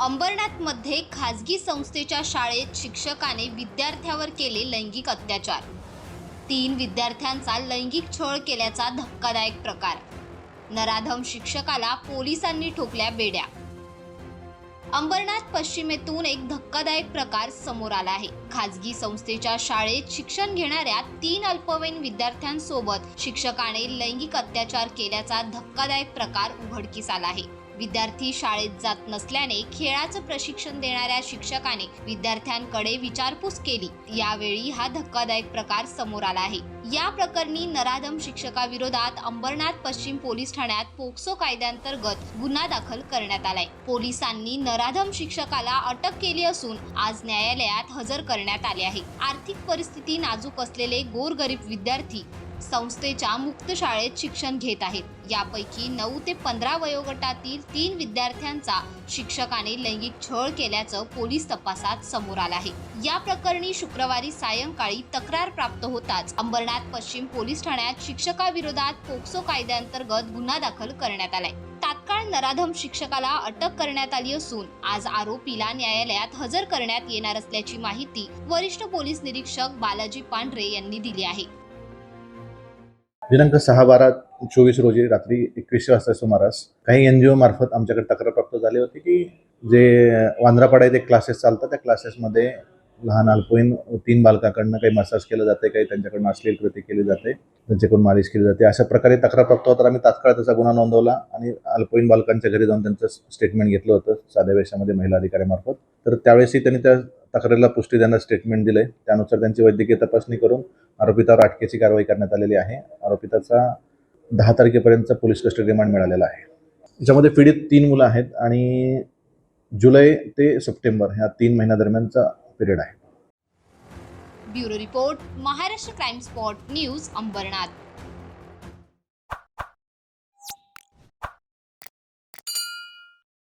अंबरनाथमध्ये खाजगी संस्थेच्या शाळेत शिक्षकाने विद्यार्थ्यावर केले लैंगिक अत्याचार. तीन विद्यार्थ्यांचा लैंगिक छळ केल्याचा धक्कादायक प्रकार. नराधम शिक्षकाला पोलिसांनी ठोकल्या बेड्या. अंबरनाथ पश्चिमेतून एक धक्कादायक प्रकार समोर आला आहे. खाजगी संस्थेच्या शाळेत शिक्षण घेणाऱ्या तीन अल्पवयीन विद्यार्थ्यांसोबत शिक्षकाने लैंगिक अत्याचार केल्याचा धक्कादायक प्रकार उघडकीस आला आहे. विद्यार्थी शाळेत जात नसल्याने खेळाचं प्रशिक्षण देणाऱ्या शिक्षकाने विद्यार्थ्यांकडे विचारपूस केली. यावेळी हा धक्कादायक प्रकार समोर आला आहे. या प्रकरणी नराधम शिक्षकाविरोधात अंबरनाथ पश्चिम पोलीस ठाण्यात पोक्सो कायद्यांतर्गत गुन्हा दाखल करण्यात आलाय. पोलिसांनी नराधम शिक्षकाला अटक केली असून आज न्यायालयात हजर करण्यात आले आहे. आर्थिक परिस्थिती नाजूक असलेले गोरगरीब विद्यार्थी संस्थेच्या मुक्त शाळेत शिक्षण घेत आहेत. यापैकी नऊ ते पंधरा वयोगटातील तीन विद्यार्थ्यांचा शिक्षकाने लैंगिक छळ केल्याचं पोलीस तपासात समोर आलं आहे. या प्रकरणी शुक्रवारी सायंकाळी तक्रार प्राप्त होताच अंबरनाथ पश्चिम पोलीस ठाण्यात शिक्षकाविरोधात पोक्सो कायद्याअंतर्गत गुन्हा दाखल करण्यात आलाय. तात्काळ नराधम शिक्षकाला अटक करण्यात आली असून आज आरोपीला न्यायालयात हजर करण्यात येणार असल्याची माहिती वरिष्ठ पोलीस निरीक्षक बालाजी पांढरे यांनी दिली आहे. दिनांक सहा बारा चोवीस रोजी रात्री एकवीसशे वाजता सुमारास काही एन जी ओ मार्फत आमच्याकडे तक्रार प्राप्त झाली होती की जे वांद्रापाडा येथे क्लासेस चालतात त्या क्लासेसमध्ये लहान अल्पवयीन तीन बालकाकडनं काही मसाज केलं जाते काही त्यांच्याकडनं अश्लील कृती केली जाते त्यांच्याकडून मालिश केली जाते. अशा प्रकारे तक्रार प्राप्त होता आम्ही तात्काळ त्याचा गुन्हा नोंदवला आणि अल्पवयीन बालकांच्या घरी जाऊन त्यांचं स्टेटमेंट घेतलं होतं साध्या वेशामध्ये महिला अधिकाऱ्यामार्फत. तर त्यावेळेसही त्यांनी त्या तक्रारीला पुष्टी देण्यास स्टेटमेंट दिले त्यानुसार त्यांची वैद्यकीय तपासणी करून आरोपितावर अटकेची कारवाई करण्यात आलेली आहे. आरोपिताचा दहा तारखेपर्यंतचा पोलीस कस्टडी रिमांड मिळालेला आहे. याच्यामध्ये पीडित तीन मुलं आहेत आणि जुलै ते सप्टेंबर ह्या तीन महिन्यादरम्यानचा पिरियड आहे. Bureau report Maharashtra crime spot news Ambernath.